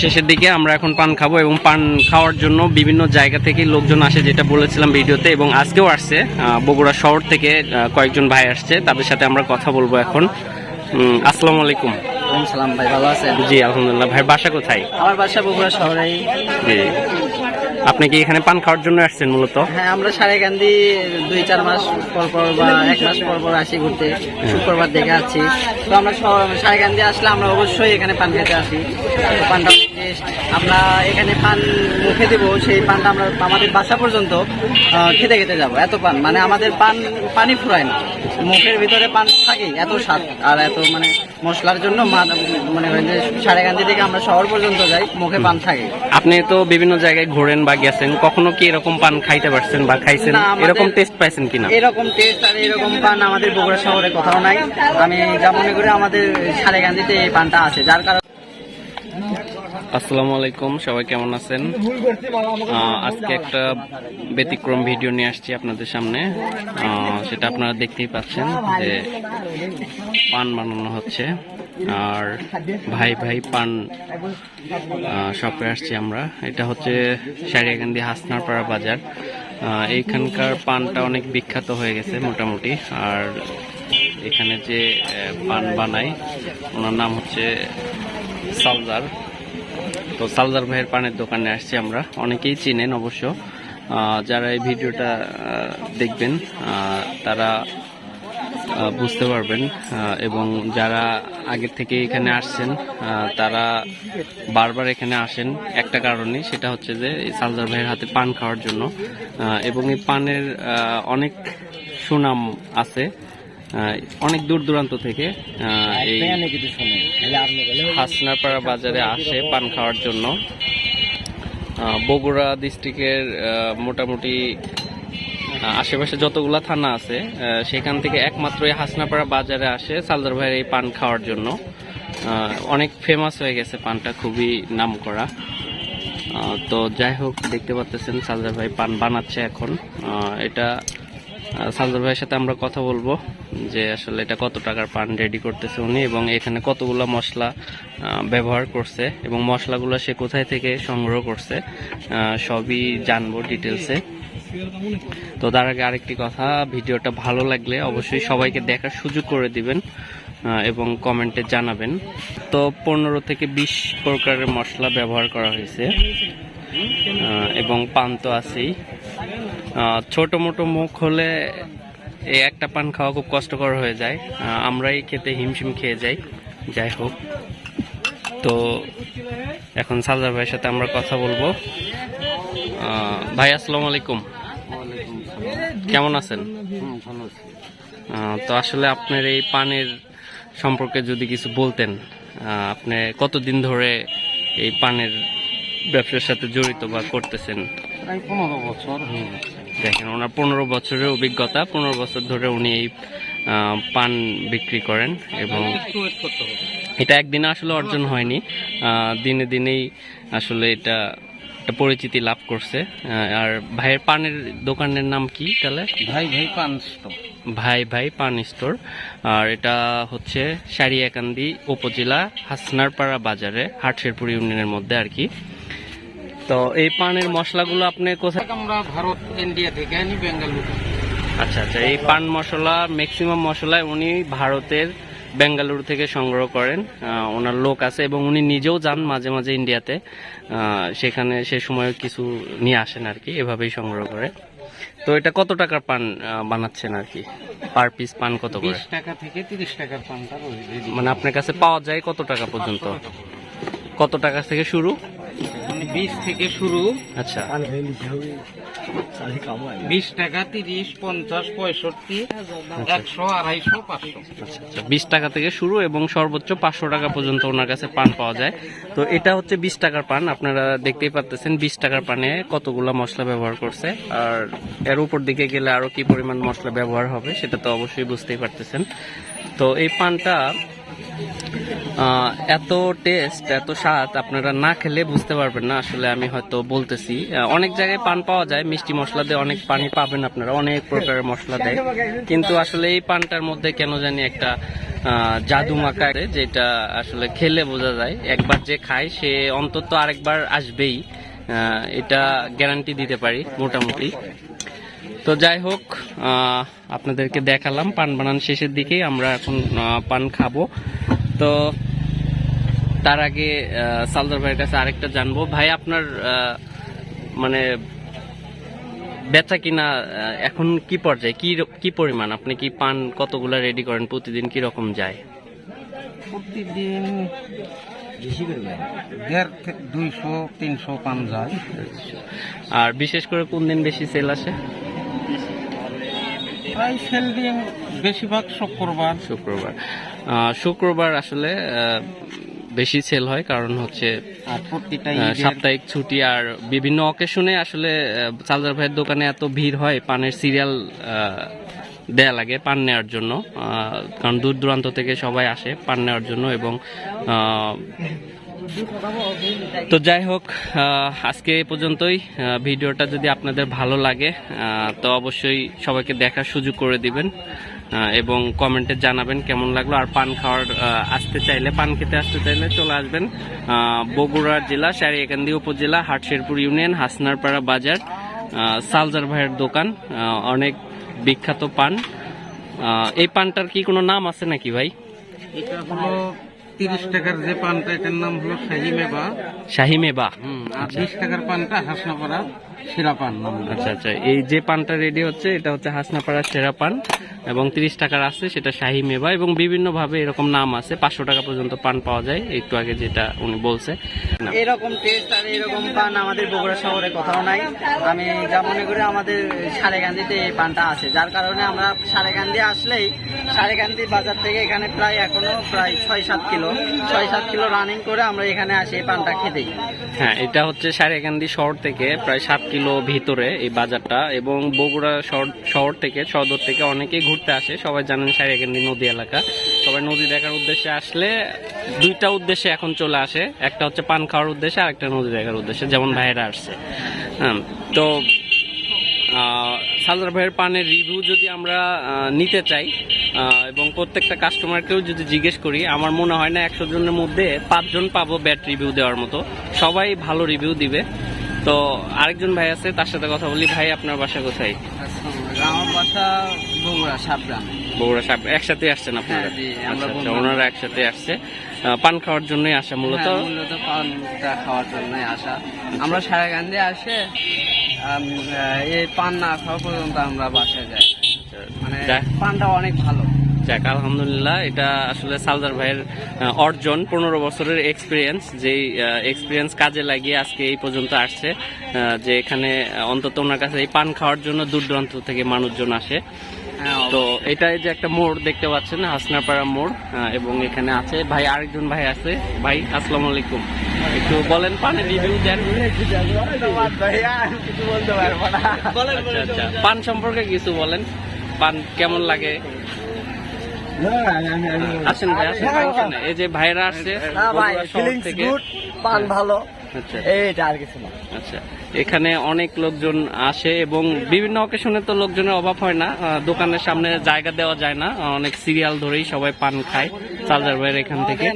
শেষের দিকে আমরা এখন পান খাব এবং পান খাওয়ার জন্য বিভিন্ন জায়গা থেকে লোকজন আসে যেটা বলেছিলাম ভিডিওতে এবং আজকেও আসছে। বগুড়া শহর থেকে কয়েকজন ভাই আসছে তাদের সাথে আমরা কথা বলব এখন। আসসালামু আলাইকুম। সালাম ভাই ভালো আছেন? জি আলহামদুলিল্লাহ। ভাই বাসা কোথায়? আমার বাসা বগুড়া শহরে জি। আপনি কি এখানে পান খাওয়ার জন্য আসছেন মূলত? হ্যাঁ আমরা সারেগান্ধি দুই চার মাস পর পর বা এক মাস পর পর আসি ঘুরতে শুক্রবার দেখে আছি তো আমরা সারেগান্ধি আসলে আমরা অবশ্যই এখানে পান খেতে আসি। পানটা। আমরা এখানে পান মুখে দেবো সেই পানটা আমরা আমাদের বাসা পর্যন্ত খেতে খেতে যাব। এত পান মানে আমাদের পান পানি ফুরায় না। মুখের ভিতরে পান থাকে এত স্বাদ। আর এত মানে মশলার জন্য মনে করেন যে সারেগান্ধি থেকে আমরা শহর পর্যন্ত যাই মুখে পান থাকে আপনি তো বিভিন্ন জায়গায় ঘোরেন বা গেছেন কখনো কি এরকম পান খাইতে পারছেন বা খাইছেন? এরকম টেস্ট পাইছেন কিনা? এরকম টেস্ট আর এরকম পান আমাদের বগুড়া শহরে কোথাও নাই। আমি যা মনে করি আমাদের সারেগান্ধীতে এই পানটা আছে যার কারণে আসসালামু আলাইকুম, সবাই কেমন আছেন? আজকে একটা ব্যতিক্রম ভিডিও নিয়ে আসছি আপনাদের সামনে। সেটা আপনারা দেখতেই পাচ্ছেন যে পান বানানো হচ্ছে। আর ভাই ভাই পান শপে আসছি আমরা। এটা হচ্ছে সারিয়াকান্দি হাসনারপাড়া বাজার। এইখানকার পানটা অনেক বিখ্যাত হয়ে গেছে মোটামুটি। আর এখানে যে পান বানায়, ওনার নাম হচ্ছে সালজার। তো সালদার ভাইয়ের পানের দোকানে আসছি আমরা। অনেকেই চিনেন অবশ্য। যারা এই ভিডিওটা দেখবেন তারা বুঝতে পারবেন এবং যারা আগের থেকে এখানে আসছেন তারা বারবার এখানে আসেন। একটা কারণে সেটা হচ্ছে যে এই সালজার ভাইয়ের হাতে পান খাওয়ার জন্য এবং এই পানের অনেক সুনাম আছে। অনেক দূর দূরান্ত থেকে এই হাসনাপাড়া বাজারে আসে পান খাওয়ার জন্য। বগুড়া ডিস্ট্রিক্টের মোটামুটি আশেপাশে যতগুলা থানা আছে সেখান থেকে একমাত্র এই হাসনাপাড়া বাজারে আসে সালদার ভাইয়ের এই পান খাওয়ার জন্য। অনেক ফেমাস হয়ে গেছে পানটা, খুবই নাম করা তো যাই হোক, দেখতে পাচ্ছেন সালদার ভাই পান বানাচ্ছে এখন। এটা সালদার ভাইয়ের সাথে আমরা কথা বলব যে আসলে এটা কত টাকার পান রেডি করতেছে উনি এবং এখানে কতগুলো মশলা ব্যবহার করছে এবং মশলাগুলো সে কোথায় থেকে সংগ্রহ করছে সবই জানব ডিটেলসে তো তার আগে আরেকটি কথা, ভিডিওটা ভালো লাগলে অবশ্যই সবাইকে দেখার সুযোগ করে দিবেন এবং কমেন্টে জানাবেন। তো পনেরো থেকে বিশ প্রকারের মশলা ব্যবহার করা হয়েছে এবং পান তো আছেই। ছোট মোটো মুখ হলে এই একটা পান খাওয়া খুব কষ্টকর হয়ে যায়। আমরাই খেতে হিমশিম খেয়ে যাই। যাই হোক। তো এখন সালদার ভাইয়ের সাথে আমরা কথা বলব। ভাই, আসসালামু আলাইকুম। কেমন আছেন? তো আসলে আপনার এই পানের সম্পর্কে যদি কিছু বলতেন আপনি কতদিন ধরে এই পানের ব্যবসার সাথে জড়িত বা করতেছেন? প্রায় পনেরো বছর দেখেন ওনার পনেরো বছরের অভিজ্ঞতা পনেরো বছর ধরে উনি এই পান বিক্রি করেন এবং এটা একদিনে আসলে অর্জন হয়নি। দিনে দিনেই আসলে এটা একটা পরিচিতি লাভ করছে। আর ভাইয়ের পানের দোকানের নাম কি তাহলে? ভাই ভাই পান ভাই ভাই পান স্টোর। আর এটা হচ্ছে সারিয়াকান্দি উপজেলা হাসনারপাড়া বাজারে হাটশেরপুর ইউনিয়নের মধ্যে আর কি। তো এই পানের মশলাগুলো আপনি কোথায় আমরা ভারত ইন্ডিয়া থেকে আনি বেঙ্গালুরু আচ্ছা আচ্ছা এই পান মশলা ম্যাক্সিমাম মশলা উনি ভারতের বেঙ্গালুরু থেকে সংগ্রহ করেন। ওনার লোক আছে এবং উনি নিজেও যান মাঝে মাঝে ইন্ডিয়াতে সেখানে সে সময় কিছু নিয়ে আসেন আর কি এভাবেই সংগ্রহ করে। তো এটা কত টাকার পান বানাচ্ছেন আর কি? পার পিস পান কত করে? টাকা থেকে তিরিশ টাকার পানটা মানে আপনার কাছে পাওয়া যায় কত টাকা পর্যন্ত? কত টাকা থেকে শুরু? মানে বিশ থেকে শুরু। আচ্ছা। বিশ টাকা তিরিশ পঞ্চাশ পঁয়ষট্টি একশো আড়াইশো পাঁচশো। আচ্ছা আচ্ছা। বিশ টাকা থেকে শুরু এবং সর্বোচ্চ পাঁচশো টাকা পর্যন্ত ওনার কাছে পান পাওয়া যায়। তো এটা হচ্ছে বিশ টাকার পান। আপনারা দেখতেই পাচ্ছেন বিশ টাকার পানে কতগুলা মশলা ব্যবহার করছে। আর এর উপর দিকে গেলে আরও কি পরিমাণ মশলা ব্যবহার হবে সেটা তো অবশ্যই বুঝতেই পারতেছেন। তো এই পানটা এত টেস্ট এত স্বাদ আপনারা না খেলে বুঝতে পারবেন না। আসলে আমি হয়তো বলতেছি অনেক জায়গায় পান পাওয়া যায়, মিষ্টি মশলা দিয়ে অনেক পানি পাবেন আপনারা, অনেক প্রকারের মশলা দেয়। কিন্তু আসলে এই পানটার মধ্যে কেন জানি একটা জাদু মাকা যেটা আসলে খেলে বোঝা যায়। একবার যে খায়, সে অন্তত আরেকবার আসবেই। এটা গ্যারান্টি দিতে পারি, মোটামুটি। তো যাই হোক আপনাদেরকে দেখালাম, পান বানান শেষের দিকেই আমরা এখন পান খাব। তো তার আগে সালদার ভাইয়ের কাছে আরেকটা জানব। ভাই আপনার মানে বেচা কিনা এখন কি পর্যায়ে? কি কি পরিমাণ? আপনি কি পান? কতগুলা রেডি করেন? প্রতিদিন কি রকম যায়? প্রতিদিন দেড় দুইশো তিনশো পান যায়। আর বিশেষ করে কোন দিন বেশি সেল আসে? প্রায় সেল দিন বেশিরভাগ শুক্রবার। শুক্রবার। শুক্রবার আসলে বেশি সেল হয় কারণ হচ্ছে সাপ্তাহিক ছুটি আর বিভিন্ন অকেশনে আসলে চালদার ভাইয়ের দোকানে এত ভিড় হয় পানের সিরিয়াল দেয়া লাগে পান নেওয়ার জন্য। কারণ দূর দূরান্ত থেকে সবাই আসে পান নেওয়ার জন্য এবং তো যাই হোক আজকে এ পর্যন্তই। ভিডিওটা যদি আপনাদের ভালো লাগে তো অবশ্যই সবাইকে দেখার সুযোগ করে দিবেন। এবং কমেন্টে জানাবেন কেমন লাগল। আর পান খাওয়ার আসতে চাইলে, পান খেতে আসতে চাইলে চলে আসবেন বগুড়ার বগুড়া জেলা, সারিয়াকান্দি উপজেলা, হাটশেরপুর ইউনিয়ন, হাসনারপাড়া বাজার সালজার ভাইয়ের দোকান অনেক বিখ্যাত পান। এই পানটার কি কোনো নাম আছে নাকি ভাই? এটা হলো তিরিশ টাকার যে পানটা এটার নাম হলো শাহি মেবা। শাহি মেবা। হুম, আর বিশ টাকার পানটা হাসনাপাড়া শিরা পান নাম। আচ্ছা আচ্ছা এই যে পানটা রেডি হচ্ছে এটা হচ্ছে হাসনাপাড়ার সেরা পান এবং তিরিশ টাকার আছে সেটা শাহি মেবা এবং বিভিন্ন ভাবে এরকম নাম আছে পাঁচশো টাকা পর্যন্ত পান পাওয়া যায় একটু আগে যেটা উনি বলছে। এরকম টেস্ট আর এরকম পান আমাদের বগুড়া শহরে কোথাও নাই। আমি যা মনে করি আমাদের সারেগান্দিতে এই পানটা আছে। যার কারণে আমরা সারেগান্দি আসলেই সারেগান্দি বাজার থেকে এখানে প্রায় এখনও প্রায় ছয় সাত কিলো ছয়, সাত কিলো রানিং করে আমরা এখানে আসি পানটা খেতেই। হ্যাঁ এটা হচ্ছে সারেকান্দি শহর থেকে প্রায় সাত কিলো ভিতরে এই বাজারটা এবং বগুড়া শহর শহর থেকে, সদর থেকে অনেকেই ঘুরতে আসে। সবাই জানেন সারেকান্দি নদী এলাকা। সবাই নদী দেখার উদ্দেশ্যে আসলে দুইটা উদ্দেশ্যে এখন চলে আসে। একটা হচ্ছে পান খাওয়ার উদ্দেশ্যে, আর একটা নদী দেখার উদ্দেশ্যে, যেমন ভাইয়েরা আসছে। হ্যাঁ তো সালদার ভাইয়ের পানের রিভিউ যদি আমরা নিতে চাই এবং প্রত্যেকটা কাস্টমারকেও যদি জিজ্ঞেস করি আমার মনে হয় না একশো জনের মধ্যে পাঁচজন পাবো ব্যাড রিভিউ দেওয়ার মতো। সবাই ভালো রিভিউ দিবে। তো আরেকজন ভাই আছে তার সাথে কথা বলি। ভাই আপনার বাসা কোথায়? আমার বাসা বগুড়া সাবগ্রামে বগুড়া সাহেব একসাথে আসছেন আপনারা? হ্যাঁ, আচ্ছা, আচ্ছা। ওনারা একসাথে আসছে। পান খাওয়ার জন্যই আসা মূলত? হ্যাঁ, মূলত পানটা খাওয়ার জন্যই আসা। আমরা সারাগান্ধে আসে আম, আহ, এই পান না খাওয়া পর্যন্ত আমরা বাসায় যাই মানে পানটা অনেক ভালো। যাক আলহামদুলিল্লাহ এটা আসলে সালদার ভাইয়ের অর্জন পনেরো বছরের এক্সপিরিয়েন্স যেই এক্সপিরিয়েন্স কাজে লাগিয়ে আজকে এই পর্যন্ত আসছে যে এখানে অন্তত ওনার কাছে এই পান খাওয়ার জন্য দূর দূরান্ত থেকে মানুষজন আসে। হ্যাঁ, তো এটা এই যে একটা মোড় দেখতে পাচ্ছেন হাসনাপাড়া মোড় এবং এখানে আছে ভাই আরেকজন ভাই আছে। ভাই আসসালামু আলাইকুম। একটু বলেন পানের রিভিউ দেন। আচ্ছা আচ্ছা। পান সম্পর্কে কিছু বলেন। পান কেমন লাগে? আসেন ভাই আসেন এই যে ভাইরা আসছে থেকে। পান ভালো। আচ্ছা। এইটা আর কিছু না। আচ্ছা এখানে অনেক লোকজন আসে এবং বিভিন্ন অকেশনে তো লোকজনের অভাব হয় না। দোকানের সামনে জায়গা দেওয়া যায় না। অনেক সিরিয়াল ধরেই সবাই পান খায়। চার্জার ভাইয়ের এখান থেকে।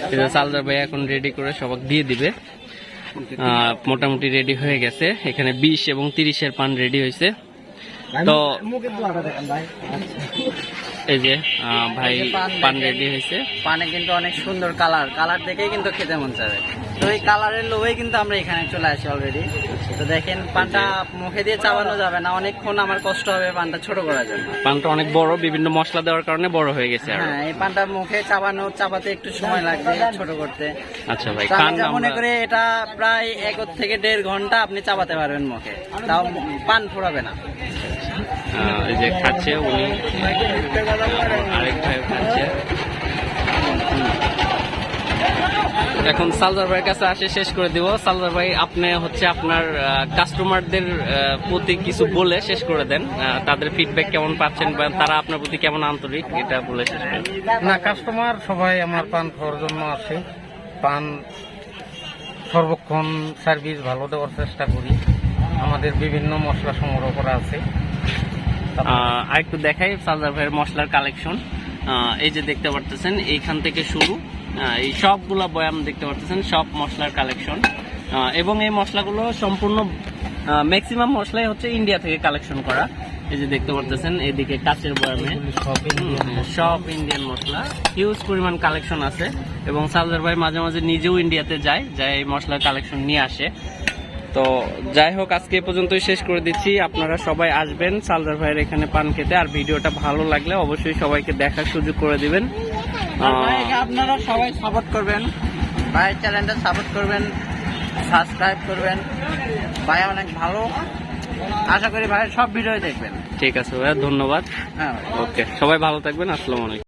খাই সালদার ভাই এখন রেডি করে সবাক দিয়ে দিবে। আহ, মোটামুটি রেডি হয়ে গেছে। এখানে বিশ এবং তিরিশের পান রেডি হয়েছে। তো এই যে ভাই পান রেডি হয়েছে। পানে কিন্তু অনেক সুন্দর কালার। কালার দেখেই কিন্তু খেতে মন চাবে। তো এই কালারের লোভেই কিন্তু আমরা এখানে চলে আসি অলরেডি তো দেখেন পানটা মুখে দিয়ে চাবানো যাবে না। অনেকক্ষণ আমার কষ্ট হবে পানটা ছোট করার জন্য। পানটা অনেক বড় বিভিন্ন মশলা দেওয়ার কারণে বড় হয়ে গেছে হ্যাঁ এই পানটা মুখে চাবানো চাপাতে একটু সময় লাগবে ছোট করতে। আচ্ছা ভাই খান মনে করি এটা প্রায় এক থেকে দেড় ঘণ্টা আপনি চাপাতে পারবেন মুখে। তাও পান ফুরাবে না। এই যে খাচ্ছে উনি আরেক ভাই খাচ্ছে। এখন সালদার ভাইয়ের কাছে আসে, শেষ করে দিব। সালদার ভাই, আপনি হচ্ছে আপনার কাস্টমারদের প্রতি কিছু বলে শেষ করে দেন। তাদের ফিডব্যাক কেমন পাচ্ছেন বা তারা আপনার প্রতি কেমন আন্তরিক, এটা বলে শেষ করেন না কাস্টমার সবাই আমার পান খাওয়ার জন্য আসে। পান সর্বক্ষণ সার্ভিস ভালো দেওয়ার চেষ্টা করি। আমাদের বিভিন্ন মশলা সংগ্রহ করা আছে। আরেকটু দেখাই সালদার ভাইয়ের মশলার কালেকশন এই যে দেখতে পারতেছেন এইখান থেকে শুরু। এই সবগুলা বয়াম দেখতে পারতেছেন সব মশলার কালেকশন এবং এই মশলাগুলো সম্পূর্ণ ম্যাক্সিমাম মশলাই হচ্ছে ইন্ডিয়া থেকে কালেকশন করা। এই যে দেখতে পারতেছেন এদিকে কাচের বয়ামে। সব ইন্ডিয়ান মশলা। হিউজ পরিমাণ কালেকশন আছে। এবং সালজার ভাই মাঝে মাঝে নিজেও ইন্ডিয়াতে যায় যায় এই মশলার কালেকশন নিয়ে আসে। তো যাই হোক আজকে এ পর্যন্তই শেষ করে দিচ্ছি। আপনারা সবাই আসবেন সালদার ভাইয়ের এখানে পান খেতে আর ভিডিওটা ভালো লাগলে অবশ্যই সবাইকে দেখার সুযোগ করে দিবেন। আপনারা সবাই সাপোর্ট করবেন। ভাইয়ের চ্যানেলটা সাপোর্ট করবেন সাবস্ক্রাইব করবেন। ভাই অনেক ভালো। আশা করি ভাইয়ের সব ভিডিও দেখবেন। ঠিক আছে ভাইয়া ধন্যবাদ। হ্যাঁ ওকে সবাই ভালো থাকবেন আসসালামু আলাইকুম।